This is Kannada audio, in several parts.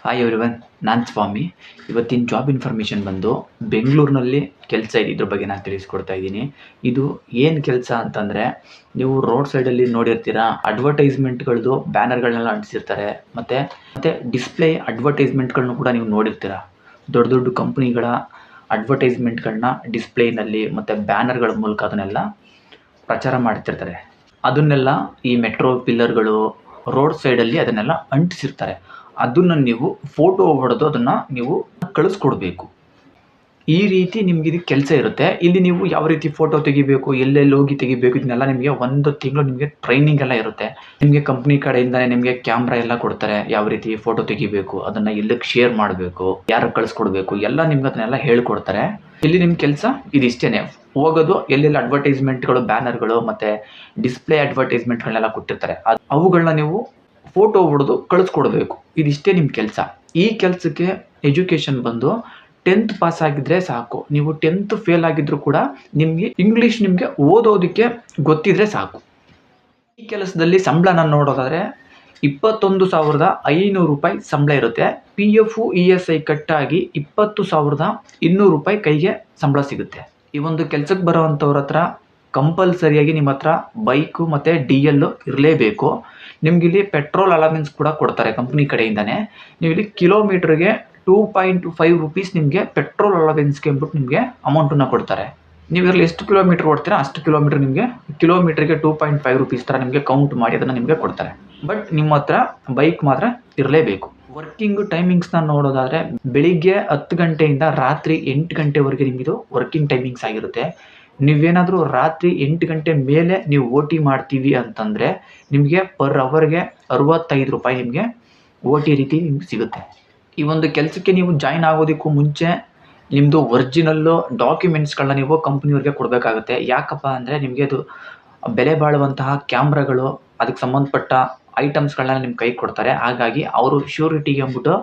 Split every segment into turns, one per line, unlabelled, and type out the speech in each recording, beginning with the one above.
ಹಾಯ್ ಎವ್ರಿವನ್ ನಾನು ಸ್ವಾಮಿ. ಇವತ್ತಿನ ಜಾಬ್ ಇನ್ಫಾರ್ಮೇಷನ್ ಬಂದು ಬೆಂಗಳೂರಿನಲ್ಲಿ ಕೆಲಸ ಇದೆ, ಇದ್ರ ಬಗ್ಗೆ ನಾನು ತಿಳಿಸ್ಕೊಡ್ತಾ ಇದ್ದೀನಿ. ಇದು ಏನು ಕೆಲಸ ಅಂತಂದರೆ, ನೀವು ರೋಡ್ ಸೈಡಲ್ಲಿ ನೋಡಿರ್ತೀರ ಅಡ್ವರ್ಟೈಸ್ಮೆಂಟ್ಗಳದ್ದು ಬ್ಯಾನರ್ಗಳನ್ನೆಲ್ಲ ಅಂಟಿಸಿರ್ತಾರೆ, ಮತ್ತು ಮತ್ತು ಡಿಸ್ಪ್ಲೇ ಅಡ್ವರ್ಟೈಸ್ಮೆಂಟ್ಗಳನ್ನು ಕೂಡ ನೀವು ನೋಡಿರ್ತೀರ. ದೊಡ್ಡ ದೊಡ್ಡ ಕಂಪ್ನಿಗಳ ಅಡ್ವರ್ಟೈಸ್ಮೆಂಟ್ಗಳನ್ನ ಡಿಸ್ಪ್ಲೇನಲ್ಲಿ ಮತ್ತು ಬ್ಯಾನರ್ಗಳ ಮೂಲಕ ಅದನ್ನೆಲ್ಲ ಪ್ರಚಾರ ಮಾಡ್ತಿರ್ತಾರೆ. ಅದನ್ನೆಲ್ಲ ಈ ಮೆಟ್ರೋ ಪಿಲ್ಲರ್ಗಳು ರೋಡ್ ಸೈಡಲ್ಲಿ ಅದನ್ನೆಲ್ಲ ಅಂಟಿಸಿರ್ತಾರೆ. ಅದನ್ನು ನೀವು ಫೋಟೋ ಹೊಡೆದು ಅದನ್ನು ನೀವು ಕಳಿಸ್ಕೊಡ್ಬೇಕು. ಈ ರೀತಿ ನಿಮ್ಗೆ ಇದು ಕೆಲಸ ಇರುತ್ತೆ. ಇಲ್ಲಿ ನೀವು ಯಾವ ರೀತಿ ಫೋಟೋ ತೆಗಿಬೇಕು, ಎಲ್ಲೆಲ್ಲಿ ಹೋಗಿ ತೆಗಿಬೇಕು, ಇದನ್ನೆಲ್ಲ ನಿಮಗೆ ಒಂದು ತಿಂಗಳು ನಿಮಗೆ ಟ್ರೈನಿಂಗ್ ಎಲ್ಲ ಇರುತ್ತೆ. ನಿಮಗೆ ಕಂಪ್ನಿ ಕಡೆಯಿಂದನೇ ನಿಮಗೆ ಕ್ಯಾಮ್ರಾ ಎಲ್ಲ ಕೊಡ್ತಾರೆ. ಯಾವ ರೀತಿ ಫೋಟೋ ತೆಗಿಬೇಕು, ಅದನ್ನು ಎಲ್ಲಕ್ಕೆ ಶೇರ್ ಮಾಡಬೇಕು, ಯಾರಿಗೆ ಕಳಿಸ್ಕೊಡ್ಬೇಕು, ಎಲ್ಲ ನಿಮ್ಗೆ ಅದನ್ನೆಲ್ಲ ಹೇಳ್ಕೊಡ್ತಾರೆ. ಇಲ್ಲಿ ನಿಮ್ಮ ಕೆಲಸ? ಇದಿಷ್ಟೇನೆ. ಹೋಗೋದು, ಎಲ್ಲೆಲ್ಲಿ ಅಡ್ವರ್ಟೈಸ್ಮೆಂಟ್ಗಳು ಬ್ಯಾನರ್ಗಳು ಮತ್ತು ಡಿಸ್ಪ್ಲೇ ಅಡ್ವರ್ಟೈಸ್ಮೆಂಟ್ಗಳನ್ನೆಲ್ಲ ಕೊಟ್ಟಿರ್ತಾರೆ. ಅದು ಅವುಗಳನ್ನ ನೀವು ಫೋಟೋ ಹೊಡೆದು ಕಳಿಸ್ಕೊಡ್ಬೇಕು. ಇದಿಷ್ಟೇ ನಿಮ್ಮ ಕೆಲಸ. ಈ ಕೆಲಸಕ್ಕೆ ಎಜುಕೇಶನ್ ಬಂದು ಟೆಂತ್ ಪಾಸ್ ಆಗಿದ್ರೆ ಸಾಕು. ನೀವು ಟೆಂತ್ ಫೇಲ್ ಆಗಿದ್ರು ಕೂಡ ನಿಮಗೆ ಇಂಗ್ಲೀಷ್ ನಿಮಗೆ ಓದೋದಕ್ಕೆ ಗೊತ್ತಿದ್ರೆ ಸಾಕು. ಈ ಕೆಲಸದಲ್ಲಿ ಸಂಬಳನ ನೋಡೋದಾದ್ರೆ ಇಪ್ಪತ್ತೊಂದು ಸಾವಿರದ ಐನೂರು ರೂಪಾಯಿ ಸಂಬಳ ಇರುತ್ತೆ. P F E S I ಕಟ್ಟಾಗಿ ಇಪ್ಪತ್ತು ಸಾವಿರದ ಇನ್ನೂರು ರೂಪಾಯಿ ಕೈಗೆ ಸಂಬಳ ಸಿಗುತ್ತೆ. ಈ ಒಂದು ಕೆಲಸಕ್ಕೆ ಬರೋವಂಥವ್ರ ಹತ್ರ ಕಂಪಲ್ಸರಿಯಾಗಿ ನಿಮ್ಮ ಹತ್ರ ಬೈಕು ಮತ್ತು ಡಿ ಎಲ್ಲು ಇರಲೇಬೇಕು. ನಿಮ್ಗೆ ಇಲ್ಲಿ ಪೆಟ್ರೋಲ್ ಅಲವೆನ್ಸ್ ಕೂಡ ಕೊಡ್ತಾರೆ ಕಂಪ್ನಿ ಕಡೆಯಿಂದನೇ. ನೀವು ಇಲ್ಲಿ ಕಿಲೋಮೀಟ್ರಿಗೆ ಟೂ ಪಾಯಿಂಟ್ ಫೈವ್ ರುಪೀಸ್ ನಿಮಗೆ ಪೆಟ್ರೋಲ್ ಅಲವೆನ್ಸ್ಗೆ ಅಂದ್ಬಿಟ್ಟು ನಿಮಗೆ ಅಮೌಂಟನ್ನು ಕೊಡ್ತಾರೆ. ನೀವು ಇದರಲ್ಲಿ ಎಷ್ಟು ಕಿಲೋಮೀಟ್ರ್ ಓಡ್ತೀರಾ ಅಷ್ಟು ಕಿಲೋಮೀಟ್ರ್ ನಿಮಗೆ ಕಿಲೋಮೀಟ್ರಿಗೆ ಟೂ ಪಾಯಿಂಟ್ ಫೈವ್ ರುಪೀಸ್ ಥರ ನಿಮಗೆ ಕೌಂಟ್ ಮಾಡಿ ಅದನ್ನು ನಿಮಗೆ ಕೊಡ್ತಾರೆ. ಬಟ್ ನಿಮ್ಮ ಹತ್ರ ಬೈಕ್ ಮಾತ್ರ ಇರಲೇಬೇಕು. ವರ್ಕಿಂಗ್ ಟೈಮಿಂಗ್ಸ್ನ ನೋಡೋದಾದರೆ ಬೆಳಿಗ್ಗೆ ಹತ್ತು ಗಂಟೆಯಿಂದ ರಾತ್ರಿ ಎಂಟು ಗಂಟೆವರೆಗೆ ನಿಮ್ಮದು ವರ್ಕಿಂಗ್ ಟೈಮಿಂಗ್ಸ್ ಆಗಿರುತ್ತೆ. ನೀವೇನಾದರೂ ರಾತ್ರಿ ಎಂಟು ಗಂಟೆ ಮೇಲೆ ನೀವು ಓ ಟಿ ಮಾಡ್ತೀವಿ ಅಂತಂದರೆ ನಿಮಗೆ ಪರ್ ಅವರ್ಗೆ ಅರವತ್ತೈದು ರೂಪಾಯಿ ನಿಮಗೆ ಓ ಟಿ ರೀತಿ ನಿಮ್ಗೆ ಸಿಗುತ್ತೆ. ಈ ಒಂದು ಕೆಲಸಕ್ಕೆ ನೀವು ಜಾಯ್ನ್ ಆಗೋದಕ್ಕೂ ಮುಂಚೆ ನಿಮ್ಮದು ಒರಿಜಿನಲ್ಲು ಡಾಕ್ಯುಮೆಂಟ್ಸ್ಗಳನ್ನ ನೀವು ಕಂಪ್ನಿಯವ್ರಿಗೆ ಕೊಡಬೇಕಾಗುತ್ತೆ. ಯಾಕಪ್ಪ ಅಂದರೆ ನಿಮಗೆ ಅದು ಬೆಲೆ ಬಾಳುವಂತಹ ಕ್ಯಾಮ್ರಾಗಳು, ಅದಕ್ಕೆ ಸಂಬಂಧಪಟ್ಟ ಐಟಮ್ಸ್ಗಳನ್ನ ನಿಮ್ಮ ಕೈ ಕೊಡ್ತಾರೆ. ಹಾಗಾಗಿ ಅವರು ಶ್ಯೂರಿಟಿಗೆ ಅಂದ್ಬಿಟ್ಟು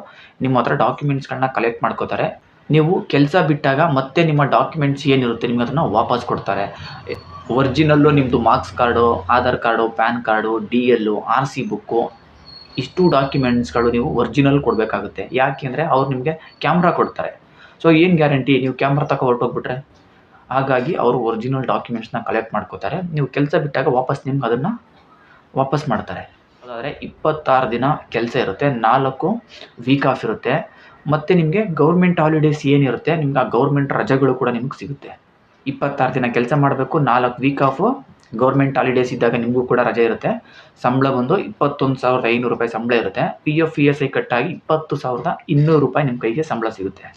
ನಿಮ್ಮ ಹತ್ರ ಡಾಕ್ಯುಮೆಂಟ್ಸ್ಗಳನ್ನ ಕಲೆಕ್ಟ್ ಮಾಡ್ಕೋತಾರೆ. ನೀವು ಕೆಲಸ ಬಿಟ್ಟಾಗ ಮತ್ತೆ ನಿಮ್ಮ ಡಾಕ್ಯುಮೆಂಟ್ಸ್ ಏನಿರುತ್ತೆ ನಿಮಗೆ ಅದನ್ನು ವಾಪಸ್ ಕೊಡ್ತಾರೆ. ಒರಿಜಿನಲ್ಲು ನಿಮ್ಮದು marks card, Aadhaar card, pan card, D L R C book, ಇಷ್ಟು ಡಾಕ್ಯುಮೆಂಟ್ಸ್ಗಳು ನೀವು ಒರಿಜಿನಲ್ ಕೊಡಬೇಕಾಗುತ್ತೆ. ಯಾಕೆ ಅಂದರೆ ಅವ್ರು ನಿಮಗೆ ಕ್ಯಾಮ್ರಾ ಕೊಡ್ತಾರೆ. ಸೊ ಏನು ಗ್ಯಾರಂಟಿ ನೀವು ಕ್ಯಾಮ್ರಾ ತಗೋ ಹೊರಟೋಗ್ಬಿಟ್ರೆ? ಹಾಗಾಗಿ ಅವರು ಒರಿಜಿನಲ್ ಡಾಕ್ಯುಮೆಂಟ್ಸ್ನ ಕಲೆಕ್ಟ್ ಮಾಡ್ಕೋತಾರೆ. ನೀವು ಕೆಲಸ ಬಿಟ್ಟಾಗ ವಾಪಸ್ ನಿಮ್ಗೆ ಅದನ್ನು ವಾಪಸ್ ಮಾಡ್ತಾರೆ. ಅದಾದರೆ ಇಪ್ಪತ್ತಾರು ದಿನ ಕೆಲಸ ಇರುತ್ತೆ, ನಾಲ್ಕು ವೀಕ್ ಆಫ್ ಇರುತ್ತೆ. ಮತ್ತು ನಿಮಗೆ ಗೌರ್ಮೆಂಟ್ ಹಾಲಿಡೇಸ್ ಏನಿರುತ್ತೆ ನಿಮ್ಗೆ ಆ ಗೌರ್ಮೆಂಟ್ ರಜೆಗಳು ಕೂಡ ನಿಮ್ಗೆ ಸಿಗುತ್ತೆ. ಇಪ್ಪತ್ತಾರು ದಿನ ಕೆಲಸ ಮಾಡಬೇಕು, ನಾಲ್ಕು ವೀಕ್ ಆಫು ಗೌರ್ಮೆಂಟ್ ಹಾಲಿಡೇಸ್ ಇದ್ದಾಗ ನಿಮಗೂ ಕೂಡ ರಜೆ ಇರುತ್ತೆ. ಸಂಬಳ ಬಂದು ಇಪ್ಪತ್ತೊಂದು ಸಾವಿರದ ಐನೂರು ರೂಪಾಯಿ ಸಂಬಳ ಇರುತ್ತೆ. P F E S I ಕಟ್ಟಾಗಿ ಇಪ್ಪತ್ತು ಸಾವಿರದ ಇನ್ನೂರು ರೂಪಾಯಿ ನಿಮ್ಮ ಕೈಗೆ ಸಂಬಳ ಸಿಗುತ್ತೆ.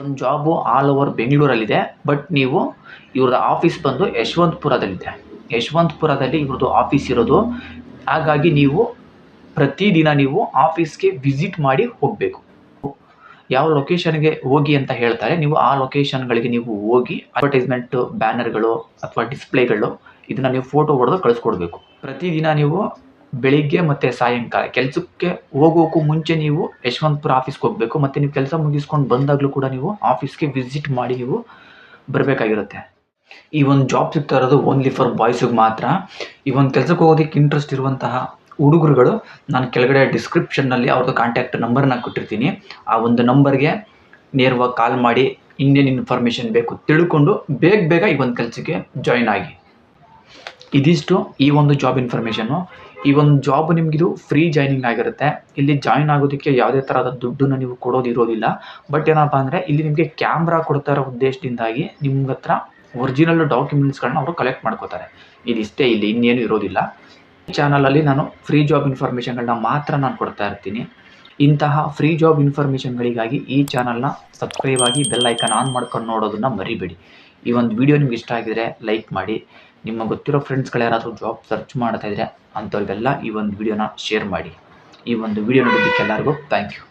ಒಂದು ಜಾಬು ಆಲ್ ಓವರ್ ಬೆಂಗಳೂರಲ್ಲಿದೆ. ಬಟ್ ನೀವು ಇವ್ರದ್ದು ಆಫೀಸ್ ಬಂದು ಯಶವಂತಪುರದಲ್ಲಿದೆ. ಯಶವಂತಪುರದಲ್ಲಿ ಇವ್ರದ್ದು ಆಫೀಸ್ ಇರೋದು. ಹಾಗಾಗಿ ನೀವು ಪ್ರತಿದಿನ ನೀವು ಆಫೀಸ್ಗೆ ವಿಸಿಟ್ ಮಾಡಿ ಹೋಗಬೇಕು. ಯಾವ ಲೊಕೇಶನ್ಗೆ ಹೋಗಿ ಅಂತ ಹೇಳ್ತಾರೆ. ನೀವು ಆ ಲೊಕೇಶನ್ಗಳಿಗೆ ನೀವು ಹೋಗಿ ಅಡ್ವರ್ಟೈಸ್ಮೆಂಟ್ ಬ್ಯಾನರ್ಗಳು ಅಥವಾ ಡಿಸ್ಪ್ಲೇಗಳು ಇದನ್ನ ನೀವು ಫೋಟೋ ಹೊಡೆದು ಕಳಿಸ್ಕೊಡ್ಬೇಕು. ಪ್ರತಿದಿನ ನೀವು ಬೆಳಿಗ್ಗೆ ಮತ್ತು ಸಾಯಂಕಾಲ. ಕೆಲಸಕ್ಕೆ ಹೋಗೋಕ್ಕೂ ಮುಂಚೆ ನೀವು ಯಶವಂತಪುರ ಆಫೀಸ್ಗೆ ಹೋಗಬೇಕು. ಮತ್ತು ನೀವು ಕೆಲಸ ಮುಗಿಸ್ಕೊಂಡು ಬಂದಾಗಲೂ ಕೂಡ ನೀವು ಆಫೀಸ್ಗೆ ವಿಸಿಟ್ ಮಾಡಿ ನೀವು ಬರಬೇಕಾಗಿರುತ್ತೆ. ಈ ಒಂದು ಜಾಬ್ ಸಿಗ್ತಾ ಇರೋದು ಓನ್ಲಿ ಫಾರ್ ಬಾಯ್ಸಿಗೆ ಮಾತ್ರ. ಈ ಒಂದು ಕೆಲಸಕ್ಕೆ ಹೋಗೋದಕ್ಕೆ ಇಂಟ್ರೆಸ್ಟ್ ಇರುವಂತಹ ಹುಡುಗರುಗಳು, ನಾನು ಕೆಳಗಡೆ ಡಿಸ್ಕ್ರಿಪ್ಷನ್ನಲ್ಲಿ ಅವ್ರದ್ದು ಕಾಂಟ್ಯಾಕ್ಟ್ ನಂಬರ್ನ ಕೊಟ್ಟಿರ್ತೀನಿ. ಆ ಒಂದು ನಂಬರ್ಗೆ ನೇರವಾಗಿ ಕಾಲ್ ಮಾಡಿ ಇನ್ನೇನು ಇನ್ಫಾರ್ಮೇಷನ್ ಬೇಕು. ತಿಳ್ಕೊಂಡು ಬೇಗ ಬೇಗ ಈ ಒಂದು ಕೆಲಸಕ್ಕೆ ಜಾಯ್ನ್ ಆಗಿ. ಇದಿಷ್ಟು ಈ ಒಂದು ಜಾಬ್ ಇನ್ಫಾರ್ಮೇಷನ್ನು ಈ ಒಂದು ಜಾಬ್ ನಿಮಗಿದು ಫ್ರೀ ಜಾಯ್ನಿಂಗ್ ಆಗಿರುತ್ತೆ. ಇಲ್ಲಿ ಜಾಯ್ನ್ ಆಗೋದಕ್ಕೆ ಯಾವುದೇ ಥರದ ದುಡ್ಡನ್ನು ನೀವು ಕೊಡೋದು ಇರೋದಿಲ್ಲ. ಬಟ್ ಏನಪ್ಪ ಅಂದರೆ ಇಲ್ಲಿ ನಿಮಗೆ ಕ್ಯಾಮ್ರಾ ಕೊಡ್ತಾ ಇರೋ ಉದ್ದೇಶದಿಂದಾಗಿ ನಿಮ್ಗೆ ಹತ್ರ ಒರಿಜಿನಲ್ ಡಾಕ್ಯುಮೆಂಟ್ಸ್ಗಳನ್ನ ಅವರು ಕಲೆಕ್ಟ್ ಮಾಡ್ಕೋತಾರೆ. ಇದಿಷ್ಟೇ ಇಲ್ಲಿ ಇನ್ನೇನು ಇರೋದಿಲ್ಲ. ಈ ಚಾನಲಲ್ಲಿ ನಾನು ಫ್ರೀ ಜಾಬ್ ಇನ್ಫಾರ್ಮೇಷನ್ಗಳನ್ನ ಮಾತ್ರ ನಾನು ಕೊಡ್ತಾ ಇರ್ತೀನಿ. ಇಂತಹ ಫ್ರೀ ಜಾಬ್ ಇನ್ಫಾರ್ಮೇಷನ್ಗಳಿಗಾಗಿ ಈ ಚಾನಲ್ನ ಸಬ್ಸ್ಕ್ರೈಬ್ ಆಗಿ ಬೆಲ್ ಐಕನ್ ಆನ್ ಮಾಡ್ಕೊಂಡು ನೋಡೋದನ್ನು ಮರಿಬೇಡಿ. ಈ ಒಂದು ವಿಡಿಯೋ ನಿಮ್ಗೆ ಇಷ್ಟ ಆಗಿದ್ರೆ ಲೈಕ್ ಮಾಡಿ. ನಿಮ್ಮ ಗೊತ್ತಿರೋ ಫ್ರೆಂಡ್ಸ್ಗಳು ಯಾರಾದರೂ ಜಾಬ್ ಸರ್ಚ್ ಮಾಡ್ತಾ ಇದ್ರೆ ಅಂಥವ್ರಿಗೆಲ್ಲ ಈ ಒಂದು ವಿಡಿಯೋನ ಶೇರ್ ಮಾಡಿ. ಈ ಒಂದು ವಿಡಿಯೋ ನೋಡೋದಕ್ಕೆ ಎಲ್ಲರಿಗೂ ಥ್ಯಾಂಕ್ ಯು